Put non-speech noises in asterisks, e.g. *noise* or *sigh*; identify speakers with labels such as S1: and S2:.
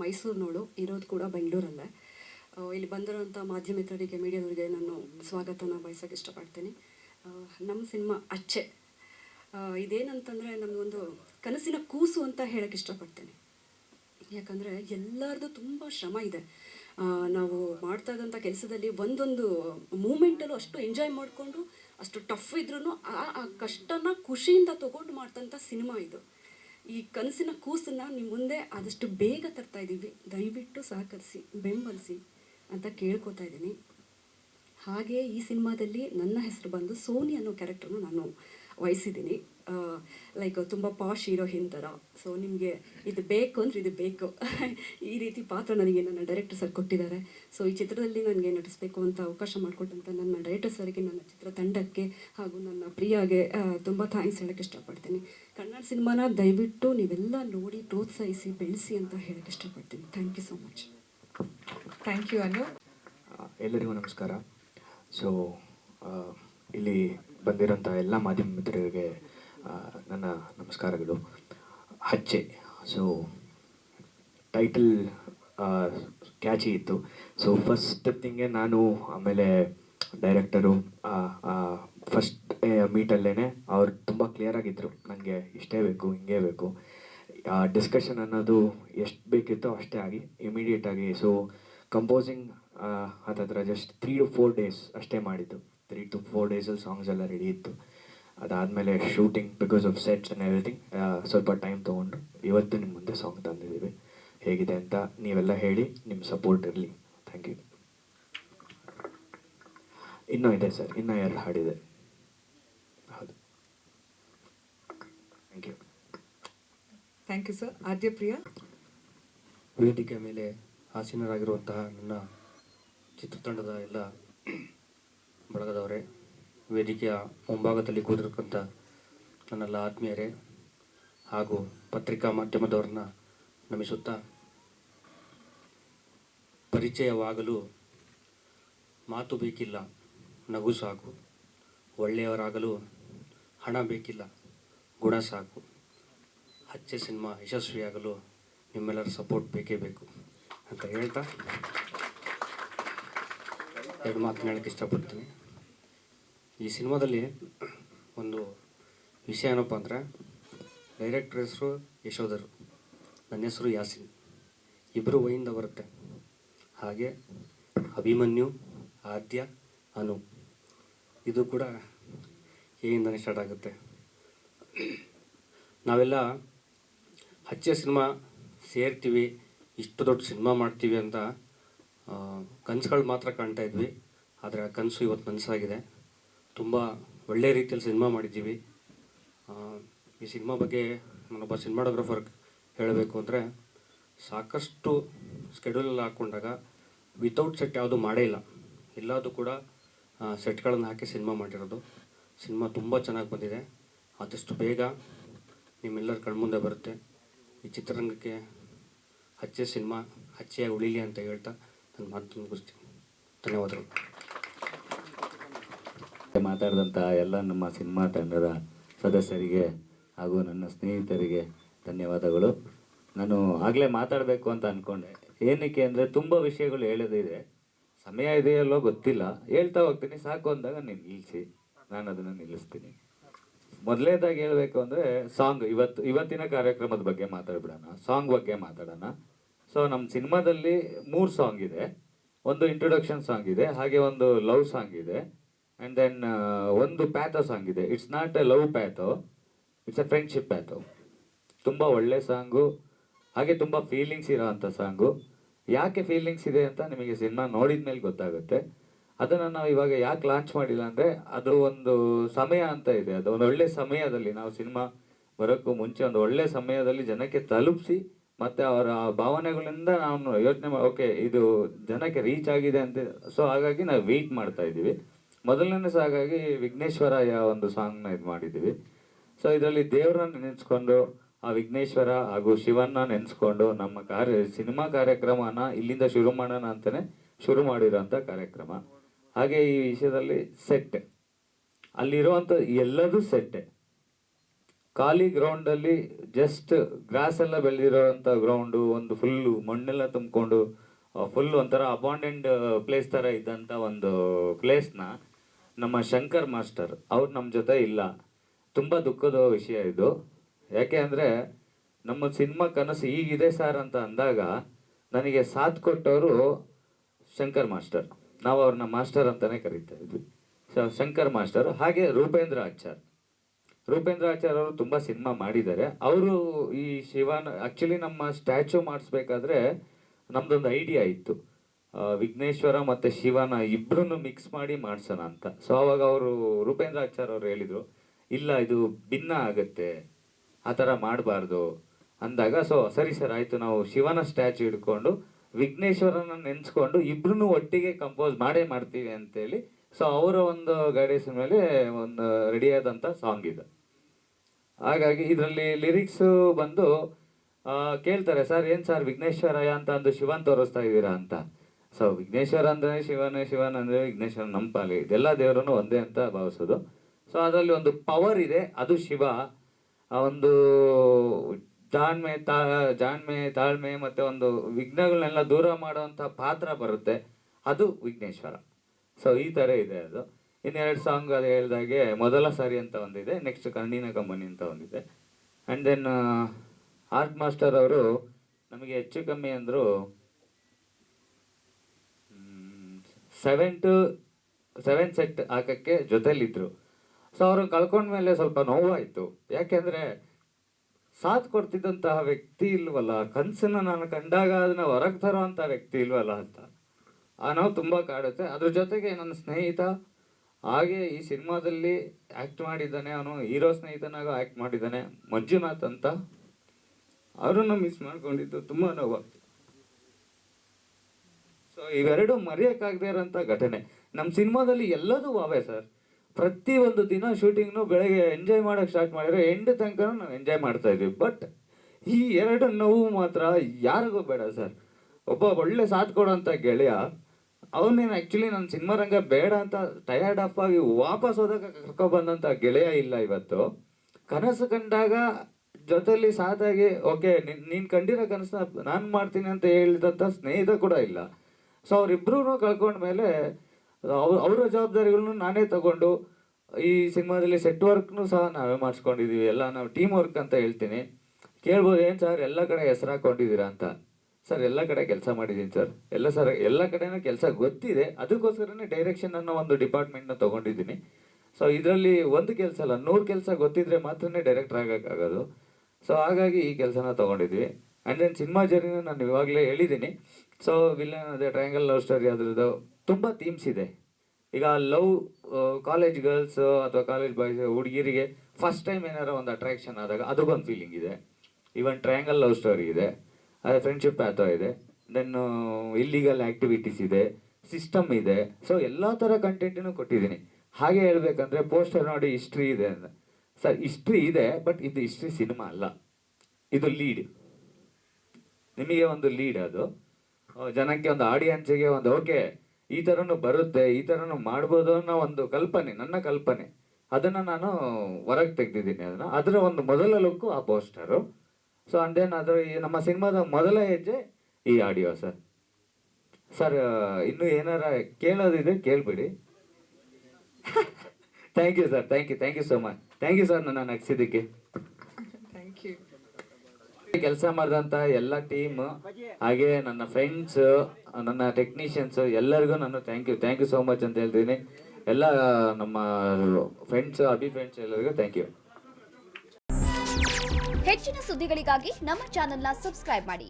S1: ಮೈಸೂರಿನೋಳು ಇರೋದು ಕೂಡ ಬೆಂಗಳೂರಲ್ಲೇ. ಇಲ್ಲಿ ಬಂದಿರೋಂಥ ಮಾಧ್ಯಮಿಕರಿಗೆ ಮೀಡಿಯಾದವರಿಗೆ ನಾನು ಸ್ವಾಗತನ ಬಯಸೋಕೆ ಇಷ್ಟಪಡ್ತೀನಿ. ನಮ್ಮ ಸಿನಿಮಾ ಅಚ್ಚೆ. ಇದೇನಂತಂದರೆ ನಮಗೊಂದು ಕನಸಿನ ಕೂಸು ಅಂತ ಹೇಳಕ್ಕೆ ಇಷ್ಟಪಡ್ತೀನಿ. ಯಾಕಂದರೆ ಎಲ್ಲರದ್ದು ತುಂಬ ಶ್ರಮ ಇದೆ. ನಾವು ಮಾಡ್ತಾ ಇದ್ದಂಥ ಕೆಲಸದಲ್ಲಿ ಒಂದೊಂದು ಮೂಮೆಂಟಲ್ಲೂ ಅಷ್ಟು ಎಂಜಾಯ್ ಮಾಡಿಕೊಂಡು, ಅಷ್ಟು ಟಫ್ ಇದ್ರೂ ಆ ಕಷ್ಟನ ಖುಷಿಯಿಂದ ತೊಗೊಂಡು ಮಾಡ್ತಂಥ ಸಿನಿಮಾ ಇದು. ಈ ಕನಸಿನ ಕೂಸನ್ನ ನಿಮ್ಮ ಮುಂದೆ ಆದಷ್ಟು ಬೇಗ ತರ್ತಾ ಇದ್ದೀವಿ. ದಯವಿಟ್ಟು ಸಹಕರಿಸಿ, ಬೆಂಬಲಿಸಿ ಅಂತ ಕೇಳ್ಕೊತಾ ಇದ್ದೀನಿ. ಹಾಗೆ ಈ ಸಿನಿಮಾದಲ್ಲಿ ನನ್ನ ಹೆಸರು ಬಂದು ಸೋನಿ ಅನ್ನೋ ಕ್ಯಾರೆಕ್ಟರ್ನ ನಾನು ವಹಿಸಿದ್ದೀನಿ. ಲೈಕ್ ತುಂಬ ಪಾಶ್ ಇರೋ ಥರ ಸೊ ನಿಮಗೆ ಇದು ಬೇಕು ಅಂದರೆ ಇದು ಬೇಕು. *laughs* ಈ ರೀತಿ ಪಾತ್ರ ನನಗೆ ನನ್ನ ಡೈರೆಕ್ಟರ್ ಸರ್ ಕೊಟ್ಟಿದ್ದಾರೆ. ಸೊ ಈ ಚಿತ್ರದಲ್ಲಿ ನನಗೆ ನಟಿಸಬೇಕು ಅಂತ ಅವಕಾಶ ಮಾಡಿಕೊಟ್ಟಂಥ ನನ್ನ ಡೈರೆಕ್ಟರ್ ಸರ್ಗೆ ನನ್ನ ಚಿತ್ರ ತಂಡಕ್ಕೆ ಹಾಗೂ ನನ್ನ ಪ್ರಿಯಾಗೆ ತುಂಬ ಥ್ಯಾಂಕ್ಸ್ ಹೇಳೋಕ್ಕೆ ಇಷ್ಟಪಡ್ತೀನಿ. ಕನ್ನಡ ಸಿನಿಮಾನ ದಯವಿಟ್ಟು ನೀವೆಲ್ಲ ನೋಡಿ ಪ್ರೋತ್ಸಾಹಿಸಿ ಬೆಳೆಸಿ ಅಂತ ಹೇಳೋಕ್ಕೆ ಇಷ್ಟಪಡ್ತೀನಿ. Thank you so much
S2: thank you Anu
S3: ಎಲ್ಲರಿಗೂ ನಮಸ್ಕಾರ. ಸೊ ಇಲ್ಲಿ ಬಂದಿರೋಂಥ ಎಲ್ಲ ಮಾಧ್ಯಮ ಮಿತ್ರರಿಗೆ ನನ್ನ ನಮಸ್ಕಾರಗಳು. ಹಚ್ಚೆ. ಸೊ ಟೈಟಲ್ ಕ್ಯಾಚಿ ಇತ್ತು. ಸೊ ಫಸ್ಟ್ ಥಿಂಗೆ ನಾನು, ಆಮೇಲೆ ಡೈರೆಕ್ಟರು ಫಸ್ಟ್ ಮೀಟಲ್ಲೇ ಅವ್ರು ತುಂಬ ಕ್ಲಿಯರ್ ಆಗಿದ್ರು. ನನಗೆ ಇಷ್ಟೇ ಬೇಕು, ಹಿಂಗೇ ಬೇಕು. ಡಿಸ್ಕಷನ್ ಅನ್ನೋದು ಎಷ್ಟು ಬೇಕಿತ್ತೋ ಅಷ್ಟೇ ಆಗಿ ಇಮಿಡಿಯೇಟ್ ಆಗಿ. ಸೊ ಕಂಪೋಸಿಂಗ್ ಹತ್ತತ್ರ just three to four days ಅಷ್ಟೇ ಮಾಡಿದ್ದು. ತ್ರೀ ಟು ಫೋರ್ ಡೇಸಲ್ಲಿ ಸಾಂಗ್ಸ್ ಎಲ್ಲ ರೆಡಿ ಇತ್ತು. ಅದಾದಮೇಲೆ shooting because of sets and everything ಸ್ವಲ್ಪ ಟೈಮ್ ತೊಗೊಂಡು ಇವತ್ತು ನಿಮ್ಮ ಮುಂದೆ ಸಾಂಗ್ ತಂದಿದ್ದೀವಿ. ಹೇಗಿದೆ ಅಂತ ನೀವೆಲ್ಲ ಹೇಳಿ ನಿಮ್ಮ ಸಪೋರ್ಟ್ ಇರಲಿ. ಥ್ಯಾಂಕ್ ಯು ಇನ್ನೂ ಇದೆ ಸರ್ ಇನ್ನೂ ಎರಡು ಹಾಡಿದೆ ಹೌದು. Thank you
S2: thank you sir Aadya Priya?
S4: ವೇದಿಕೆ ಮೇಲೆ ಆಸೀನರಾಗಿರುವಂತಹ ನನ್ನ ಚಿತ್ರತಂಡದ ಎಲ್ಲ ಬಳಗದವರೇ ವೇದಿಕೆಯ ಮುಂಭಾಗದಲ್ಲಿ ಕೂತಿರ್ತಕ್ಕಂಥ ನನ್ನೆಲ್ಲ ಆತ್ಮೀಯರೇ ಹಾಗೂ ಪತ್ರಿಕಾ ಮಾಧ್ಯಮದವ್ರನ್ನ ನಮಿಸುತ್ತಾ ಪರಿಚಯವಾಗಲು ಮಾತು ಬೇಕಿಲ್ಲ, ನಗು ಸಾಕು. ಒಳ್ಳೆಯವರಾಗಲು ಹಣ ಬೇಕಿಲ್ಲ, ಗುಣ ಸಾಕು. ಹಚ್ಚೆ ಸಿನಿಮಾ ಯಶಸ್ವಿಯಾಗಲು ನಿಮ್ಮೆಲ್ಲರ ಸಪೋರ್ಟ್ ಬೇಕೇ ಬೇಕು ಅಂತ ಹೇಳ್ತಾ ಎರಡು ಮಾತನ್ನ ಹೇಳಕ್ಕೆ ಇಷ್ಟಪಡ್ತೀನಿ. ಈ ಸಿನಿಮಾದಲ್ಲಿ ಒಂದು ವಿಷಯ ಏನಪ್ಪ ಅಂದರೆ ಡೈರೆಕ್ಟರ್ ಹೆಸರು ಯಶೋಧರು, ನನ್ನ ಹೆಸರು ಯಾಸಿನ್. ಇಬ್ಬರು ವೈಯಿಂದ ಬರುತ್ತೆ. ಹಾಗೆ ಅಭಿಮನ್ಯು, ಆದ್ಯ, ಅನು. ಇದು ಕೂಡ ಏಯಿಂದನೇ ಸ್ಟಾರ್ಟ್ ಆಗುತ್ತೆ. ನಾವೆಲ್ಲ ಹಚ್ಚೆ ಸಿನಿಮಾ ಸೇರ್ತೀವಿ, ಇಷ್ಟು ದೊಡ್ಡ ಸಿನಿಮಾ ಮಾಡ್ತೀವಿ ಅಂತ ಕನಸುಗಳು ಮಾತ್ರ ಕಾಣ್ತಾ ಇದ್ವಿ. ಆದರೆ ಆ ಕನಸು ಇವತ್ತು ನನಸಾಗಿದೆ ತುಂಬ ಒಳ್ಳೆ ರೀತಿಯಲ್ಲಿ ಸಿನಿಮಾ ಮಾಡಿದ್ದೀವಿ. ಈ ಸಿನಿಮಾ ಬಗ್ಗೆ ನಾನೊಬ್ಬ ಸಿನಿಮಾಟೋಗ್ರಫರ್ ಹೇಳಬೇಕು ಅಂದರೆ ಸಾಕಷ್ಟು ಸ್ಕೆಡ್ಯೂಲಲ್ಲಿ ಹಾಕ್ಕೊಂಡಾಗ ವಿತೌಟ್ ಸೆಟ್ ಯಾವುದು ಮಾಡೇ ಇಲ್ಲ. ಎಲ್ಲದೂ ಕೂಡ ಸೆಟ್ಗಳನ್ನು ಹಾಕಿ ಸಿನಿಮಾ ಮಾಡಿರೋದು. ಸಿನಿಮಾ ತುಂಬ ಚೆನ್ನಾಗಿ ಬಂದಿದೆ. ಆದಷ್ಟು ಬೇಗ ನಿಮ್ಮೆಲ್ಲರ ಕಣ್ಮುಂದೆ ಬರುತ್ತೆ. ಈ ಚಿತ್ರರಂಗಕ್ಕೆ ಹಚ್ಚೆ ಸಿನಿಮಾ ಹಚ್ಚೆಯಾಗಿ ಉಳಿಲಿ ಅಂತ ಹೇಳ್ತಾ ನನ್ನ ಮಾತು ಮುಗಿಸ್ತೀನಿ. ಧನ್ಯವಾದಗಳು.
S5: ಮಾತಾಡಿದಂಥ ಎಲ್ಲ ನಮ್ಮ ಸಿನಿಮಾ ತಂಡದ ಸದಸ್ಯರಿಗೆ ಹಾಗೂ ನನ್ನ ಸ್ನೇಹಿತರಿಗೆ ಧನ್ಯವಾದಗಳು. ನಾನು ಆಗಲೇ ಮಾತಾಡಬೇಕು ಅಂತ ಅಂದ್ಕೊಂಡೆ ಏನಕ್ಕೆ ಅಂದರೆ ತುಂಬ ವಿಷಯಗಳು ಹೇಳೋದಿದೆ ಸಮಯ ಇದೆಯಲ್ಲೋ ಗೊತ್ತಿಲ್ಲ. ಹೇಳ್ತಾ ಹೋಗ್ತೀನಿ. ಸಾಕು ಅಂದಾಗ ನೀನು ನಿಲ್ಲಿಸಿ ನಾನು ಅದನ್ನು ನಿಲ್ಲಿಸ್ತೀನಿ. ಮೊದಲನೇದಾಗಿ ಹೇಳಬೇಕು ಅಂದರೆ ಸಾಂಗ್ ಇವತ್ತು, ಇವತ್ತಿನ ಕಾರ್ಯಕ್ರಮದ ಬಗ್ಗೆ ಮಾತಾಡ್ಬಿಡೋಣ. ಸಾಂಗ್ ಬಗ್ಗೆ ಮಾತಾಡೋಣ. ಸೊ ನಮ್ಮ ಸಿನಿಮಾದಲ್ಲಿ ಮೂರು ಸಾಂಗ್ ಇದೆ. ಒಂದು ಇಂಟ್ರೊಡಕ್ಷನ್ ಸಾಂಗ್ ಇದೆ. ಹಾಗೆ ಒಂದು ಲವ್ ಸಾಂಗ್ ಇದೆ. ಆ್ಯಂಡ್ ದೆನ್ ಒಂದು ಪ್ಯಾಥೋ ಸಾಂಗ್ ಇದೆ. It's not a love pathos it's a friendship pathos ತುಂಬ ಒಳ್ಳೆ ಸಾಂಗು. ಹಾಗೆ ತುಂಬ ಫೀಲಿಂಗ್ಸ್ ಇರೋ ಅಂಥ ಸಾಂಗು. ಯಾಕೆ ಫೀಲಿಂಗ್ಸ್ ಇದೆ ಅಂತ ನಿಮಗೆ ಸಿನಿಮಾ ನೋಡಿದ ಮೇಲೆ ಗೊತ್ತಾಗುತ್ತೆ. ಅದನ್ನು ನಾವು ಇವಾಗ ಯಾಕೆ ಲಾಂಚ್ ಮಾಡಿಲ್ಲ ಅಂದರೆ, ಅದು ಒಂದು ಸಮಯ ಅಂತ ಇದೆ. ಅದು ಒಂದು ಒಳ್ಳೆ ಸಮಯದಲ್ಲಿ ನಾವು ಸಿನಿಮಾ ಬರೋಕ್ಕೂ ಮುಂಚೆ ಒಂದು ಒಳ್ಳೆ ಸಮಯದಲ್ಲಿ ಜನಕ್ಕೆ ತಲುಪಿಸಿ, ಮತ್ತೆ ಅವರ ಭಾವನೆಗಳಿಂದ ನಾವು ಯೋಚನೆ ಓಕೆ, ಇದು ಜನಕ್ಕೆ ರೀಚ್ ಆಗಿದೆ ಅಂತ. ಸೊ ಹಾಗಾಗಿ ನಾವು ವೆಯ್ಟ್ ಮಾಡ್ತಾ ಇದ್ದೀವಿ. ಮೊದಲನೇ ಸಾಗಾಗಿ ವಿಘ್ನೇಶ್ವರಯ ಒಂದು ಸಾಂಗ್ನ ಇದು ಮಾಡಿದ್ದೀವಿ ಸೊ ಇದರಲ್ಲಿ ದೇವರನ್ನ ನೆನೆಸ್ಕೊಂಡು, ಆ ವಿಘ್ನೇಶ್ವರ ಹಾಗೂ ಶಿವನ್ನ ನೆನೆಸ್ಕೊಂಡು ನಮ್ಮ ಕಾರ್ಯ, ಸಿನಿಮಾ ಕಾರ್ಯಕ್ರಮನ ಇಲ್ಲಿಂದ ಶುರು ಮಾಡೋಣ ಅಂತಲೇ ಶುರು ಮಾಡಿರೋಂಥ ಕಾರ್ಯಕ್ರಮ. ಹಾಗೆ ಈ ವಿಷಯದಲ್ಲಿ ಸೆಟ್ ಅಲ್ಲಿರುವಂಥ ಎಲ್ಲದೂ ಸೆಟ್ಟೆ ಖಾಲಿ ಗ್ರೌಂಡಲ್ಲಿ ಜಸ್ಟ್ ಗ್ರಾಸ್ ಎಲ್ಲ ಬೆಳೆದಿರೋಂಥ ಗ್ರೌಂಡು ಒಂದು ಫುಲ್ಲು ಮಣ್ಣೆಲ್ಲ ತುಂಬಿಕೊಂಡು ಫುಲ್ ಒಂಥರ ಅಪಾಂಡೆಂಟ್ ಪ್ಲೇಸ್ ಥರ ಇದ್ದಂಥ ಒಂದು ಪ್ಲೇಸ್ನ ನಮ್ಮ ಶಂಕರ್ ಮಾಸ್ಟರ್, ಅವ್ರು ನಮ್ಮ ಜೊತೆ ಇಲ್ಲ. ತುಂಬ ದುಃಖದ ವಿಷಯ ಇದು. ಯಾಕೆ ಅಂದರೆ, ನಮ್ಮ ಸಿನಿಮಾ ಕನಸು ಈಗಿದೆ ಸರ್ ಅಂತ ಅಂದಾಗ, ನನಗೆ ಸಾಥ್ ಕೊಟ್ಟವರು ಶಂಕರ್ ಮಾಸ್ಟರ್. ನಾವು ಅವ್ರನ್ನ ಮಾಸ್ಟರ್ ಅಂತಾನೆ ಕರೀತಾ ಇದ್ವಿ. ಶಂಕರ್ ಮಾಸ್ಟರ್, ಹಾಗೆ ರೂಪೇಂದ್ರ ಆಚಾರ್. ರೂಪೇಂದ್ರ ಆಚಾರ್ ಅವರು ತುಂಬ ಸಿನಿಮಾ ಮಾಡಿದ್ದಾರೆ. ಅವರು ಈ ಶಿವನ ಆ್ಯಕ್ಚುಲಿ ನಮ್ಮ ಸ್ಟ್ಯಾಚು ಮಾಡಿಸ್ಬೇಕಾದ್ರೆ ನಮ್ದೊಂದು ಐಡಿಯಾ ಇತ್ತು. ವಿಘ್ನೇಶ್ವರ ಮತ್ತು ಶಿವನ ಇಬ್ಬರನ್ನು ಮಿಕ್ಸ್ ಮಾಡಿ ಮಾಡಿಸೋಣ ಅಂತ. ಸೊ ಅವಾಗ ಅವರು ರೂಪೇಂದ್ರ ಆಚಾರ್ ಅವರು ಹೇಳಿದರು, ಇಲ್ಲ, ಇದು ಭಿನ್ನ ಆಗುತ್ತೆ, ಆ ಥರ ಮಾಡಬಾರ್ದು ಅಂದಾಗ ಸೊ ಸರಿ ಸರ್ ಆಯಿತು, ನಾವು ಶಿವನ ಸ್ಟ್ಯಾಚು ಹಿಡ್ಕೊಂಡು, ವಿಘ್ನೇಶ್ವರನ ನೆನೆಸ್ಕೊಂಡು ಇಬ್ಬರೂ ಒಟ್ಟಿಗೆ ಕಂಪೋಸ್ ಮಾಡೇ ಮಾಡ್ತೀವಿ ಅಂತೇಳಿ ಸೊ ಅವರ ಒಂದು ಗೈಡೆನ್ಸ್ ಮೇಲೆ ಒಂದು ರೆಡಿಯಾದಂಥ ಸಾಂಗ್ ಇದು. ಹಾಗಾಗಿ ಇದರಲ್ಲಿ ಲಿರಿಕ್ಸು ಬಂದು ಕೇಳ್ತಾರೆ, ಸರ್, ಏನು ಸರ್ ವಿಘ್ನೇಶ್ವರಯ್ಯ ಅಂತ ಅಂದು ಶಿವನ್ ತೋರಿಸ್ತಾ ಇದ್ದೀರಾ ಅಂತ? ಸೊ ವಿಘ್ನೇಶ್ವರ ಅಂದರೆ ಶಿವನೇ, ಶಿವನ್ ಅಂದರೆ ವಿಘ್ನೇಶ್ವರ ನಮ್ಮ ಪಾಲಿ ಇದೆಲ್ಲ ದೇವರನ್ನು ಒಂದೇ ಅಂತ ಭಾವಿಸೋದು. ಸೊ ಅದರಲ್ಲಿ ಒಂದು ಪವರ್ ಇದೆ, ಅದು ಶಿವ. ಆ ಒಂದು ಜಾಣ್ಮೆ, ತಾ, ಜಾಣ್ಮೆ, ತಾಳ್ಮೆ ಮತ್ತು ಒಂದು ವಿಘ್ನಗಳನ್ನೆಲ್ಲ ದೂರ ಮಾಡುವಂಥ ಪಾತ್ರ ಬರುತ್ತೆ, ಅದು ವಿಘ್ನೇಶ್ವರ. ಸೊ ಈ ಥರ ಇದೆ ಅದು. ಇನ್ನೆರಡು ಸಾಂಗ್ ಅದು ಹೇಳಿದಾಗೆ ಮೊದಲ ಸಾರಿ ಅಂತ ಒಂದಿದೆ ನೆಕ್ಸ್ಟ್ ಕಣ್ಣಿನ ಕಂಬನಿ ಅಂತ ಒಂದಿದೆ. ಆ್ಯಂಡ್ ದೆನ್ ಆರ್ಟ್ ಮಾಸ್ಟರ್ ಅವರು ನಮಗೆ ಹೆಚ್ಚು ಕಮ್ಮಿ ಅಂದರು ಸೆವೆನ್ ಟು ಸೆವೆನ್ ಸೆಟ್ ಹಾಕೋಕ್ಕೆ ಜೊತೆಯಲ್ಲಿದ್ದರು ಸೊ ಅವರು ಕಳ್ಕೊಂಡ್ಮೇಲೆ ಸ್ವಲ್ಪ ನೋವಾಯಿತು. ಯಾಕೆಂದರೆ ಸಾಥ್ ಕೊಡ್ತಿದ್ದಂತಹ ವ್ಯಕ್ತಿ ಇಲ್ವಲ್ಲ, ಕನಸನ್ನು ನಾನು ಕಂಡಾಗ ಅದನ್ನು ಹೊರಗೆ ತರುವಂಥ ವ್ಯಕ್ತಿ ಇಲ್ವಲ್ಲ ಅಂತ. ಆ ನೋವು ತುಂಬ ಕಾಡುತ್ತೆ. ಅದ್ರ ಜೊತೆಗೆ ನನ್ನ ಸ್ನೇಹಿತ, ಹಾಗೆ ಈ ಸಿನಿಮಾದಲ್ಲಿ ಆ್ಯಕ್ಟ್ ಮಾಡಿದ್ದಾನೆ. ಅವನು ಹೀರೋ ಸ್ನೇಹಿತನಾಗ ಆ್ಯಕ್ಟ್ ಮಾಡಿದ್ದಾನೆ. ಮಂಜುನಾಥ್ ಅಂತ. ಅವರನ್ನು ಮಿಸ್ ಮಾಡ್ಕೊಂಡಿದ್ದು ತುಂಬ ನೋವಾಗ್ತಿದೆ ಸೊ ಇವೆರಡು ಮರೆಯೋಕ್ಕಾಗದೇ ಇರೋಂಥ ಘಟನೆ. ನಮ್ಮ ಸಿನಿಮಾದಲ್ಲಿ ಎಲ್ಲದೂ ವಾವೆ ಸರ್. ಪ್ರತಿ ಒಂದು ದಿನ ಶೂಟಿಂಗ್ನು ಬೆಳಗ್ಗೆ ಎಂಜಾಯ್ ಮಾಡೋಕೆ ಸ್ಟಾರ್ಟ್ ಮಾಡಿದ್ರೆ ಎಂಡ್ ತನಕ ನಾವು ಎಂಜಾಯ್ ಮಾಡ್ತಾ ಇದ್ವಿ. ಬಟ್ ಈ ಎರಡು ನೋವು ಮಾತ್ರ ಯಾರಿಗೂ ಬೇಡ ಸರ್. ಒಬ್ಬ ಒಳ್ಳೆ ಸಾಥ್ ಕೊಡೋಂಥ ಗೆಳೆಯ, ಅವನೇನು ಆ್ಯಕ್ಚುಲಿ ನನ್ನ ಸಿನಿಮಾ ರಂಗ ಬೇಡ ಅಂತ ಟಯರ್ಡ್ ಆಫ್ ಆಗಿ ವಾಪಸ್ ಹೋದಾಗ ಕರ್ಕೊಬಂದಂಥ ಗೆಳೆಯ ಇಲ್ಲ ಇವತ್ತು. ಕನಸು ಕಂಡಾಗ ಜೊತೆಲಿ ಸಾಥಾಗಿ ಓಕೆ ನೀನು ಕಂಡಿರೋ ಕನಸನ್ನ ನಾನು ಮಾಡ್ತೀನಿ ಅಂತ ಹೇಳಿದಂಥ ಸ್ನೇಹಿತ ಕೂಡ ಇಲ್ಲ. ಸೊ ಅವರಿಬ್ಬರೂ ಕಳ್ಕೊಂಡ್ಮೇಲೆ, ಅವ್ರ, ಅವರ ಜವಾಬ್ದಾರಿಗಳನ್ನು ನಾನೇ ತಗೊಂಡು, ಈ ಸಿನಿಮಾದಲ್ಲಿ ಸೆಟ್ ವರ್ಕ್ನು ಸಹ ನಾವೇ ಮಾಡಿಸ್ಕೊಂಡಿದ್ದೀವಿ ಎಲ್ಲ ನಾವು ಟೀಮ್ ವರ್ಕ್ ಅಂತ ಹೇಳ್ತೀನಿ. ಕೇಳ್ಬೋದು, ಏನು ಸರ್, ಎಲ್ಲ ಕಡೆ ಹೆಸರು ಹಾಕೊಂಡಿದ್ದೀರಾ ಅಂತ? ಸರ್, ಎಲ್ಲ ಕಡೆ ಕೆಲಸ ಮಾಡಿದ್ದೀನಿ ಸರ್. ಎಲ್ಲ ಸರ್, ಎಲ್ಲ ಕಡೆನೂ ಕೆಲಸ ಗೊತ್ತಿದೆ. ಅದಕ್ಕೋಸ್ಕರನೇ ಡೈರೆಕ್ಷನ್ ಅನ್ನೋ ಒಂದು ಡಿಪಾರ್ಟ್ಮೆಂಟ್ನ ತೊಗೊಂಡಿದ್ದೀನಿ. ಸೊ ಇದರಲ್ಲಿ ಒಂದು ಕೆಲಸ ಅಲ್ಲ, ನೂರು ಕೆಲಸ ಗೊತ್ತಿದ್ರೆ ಮಾತ್ರನೇ ಡೈರೆಕ್ಟರ್ ಆಗೋಕ್ಕಾಗೋದು ಸೊ ಹಾಗಾಗಿ ಈ ಕೆಲಸನ ತೊಗೊಂಡಿದ್ವಿ. ಆ್ಯಂಡ್ ದೆನ್ ಸಿನಿಮಾ ಜರ್ನಿನ ನಾನು ಇವಾಗಲೇ ಹೇಳಿದ್ದೀನಿ ಸೊ ವಿಲನ್ ಅದೇ ಟ್ರಯಾಂಗಲ್ ಲವ್ ಸ್ಟೋರಿ ಅದರದ್ದು ತುಂಬ ಥೀಮ್ಸ್ ಇದೆ. ಈಗ ಲವ್ ಕಾಲೇಜ್ ಗರ್ಲ್ಸ್ ಅಥವಾ ಕಾಲೇಜ್ ಬಾಯ್ಸ್ ಹುಡುಗಿರಿಗೆ ಫಸ್ಟ್ ಟೈಮ್ ಏನಾದ್ರು ಒಂದು ಅಟ್ರಾಕ್ಷನ್ ಆದಾಗ ಅದಕ್ಕೊಂದು ಫೀಲಿಂಗ್ ಇದೆ. ಈವನ್ ಟ್ರಯಾಂಗಲ್ ಲವ್ ಸ್ಟೋರಿ ಇದೆ. ಅದೇ ಫ್ರೆಂಡ್ಶಿಪ್ ಪ್ಯಾಥೋ ಇದೆ. ದೆನ್ ಇಲ್ಲಿಗಲ್ ಆ್ಯಕ್ಟಿವಿಟೀಸ್ ಇದೆ. ಸಿಸ್ಟಮ್ ಇದೆ. ಸೊ ಎಲ್ಲ ಥರ ಕಂಟೆಂಟನ್ನು ಕೊಟ್ಟಿದ್ದೀನಿ. ಹಾಗೆ ಹೇಳಬೇಕಂದ್ರೆ ಪೋಸ್ಟರ್ ನೋಡಿ ಹಿಸ್ಟ್ರಿ ಇದೆ ಅಂತ. ಸರ್ ಹಿಸ್ಟ್ರಿ ಇದೆ ಬಟ್ ಇದು ಹಿಸ್ಟ್ರಿ ಸಿನಿಮಾ ಅಲ್ಲ. ಇದು ಲೀಡ್ ನಿಮಗೆ ಒಂದು ಲೀಡ್ ಅದು. ಜನಕ್ಕೆ ಒಂದು ಆಡಿಯನ್ಸಿಗೆ ಒಂದು ಓಕೆ ಈ ಥರನೂ ಬರುತ್ತೆ, ಈ ಥರನೂ ಮಾಡ್ಬೋದು ಅನ್ನೋ ಒಂದು ಕಲ್ಪನೆ, ನನ್ನ ಕಲ್ಪನೆ. ಅದನ್ನು ನಾನು ಹೊರಗೆ ತೆಗೆದಿದ್ದೀನಿ ಅದನ್ನು. ಅದರ ಒಂದು ಮೊದಲ ಲುಕ್ಕು ಆ ಪೋಸ್ಟರು. ಸೊ ಅಂಡ್ ದೆನ್ ಅದರ ಈ ನಮ್ಮ ಸಿನಿಮಾದ ಮೊದಲ ಹೆಜ್ಜೆ ಈ ಆಡಿಯೋ ಸರ್ ಸರ್ ಇನ್ನೂ ಏನಾರ ಕೇಳೋದಿದೆ ಕೇಳಿಬಿಡಿ. Thank you sir thank you thank you so much thank you sir ನನ್ನ ನಗ್ಸಿದ್ದಕ್ಕೆ ಕೆಲಸ ಮಾಡಿದಂತ ಎಲ್ಲ ಟೀಮ್ ಹಾಗೆ ನನ್ನ ಫ್ರೆಂಡ್ಸ್ ನನ್ನ ಟೆಕ್ನಿಷಿಯನ್ಸ್ ಎಲ್ಲರಿಗೂ ನಾನು thank you thank you so much ಅಂತ ಹೇಳ್ತೀನಿ. ಎಲ್ಲ ನಮ್ಮ ಫ್ರೆಂಡ್ಸ್ ಅಭಿ ಫ್ರೆಂಡ್ಸ್ ಎಲ್ಲರಿಗೂ ಥ್ಯಾಂಕ್ ಯು
S6: ಹೆಚ್ಚಿನ ಸುದ್ದಿಗಳಿಗಾಗಿ ನಮ್ಮ ಚಾನೆಲ್ನ ಸಬ್ಸ್ಕ್ರೈಬ್ ಮಾಡಿ.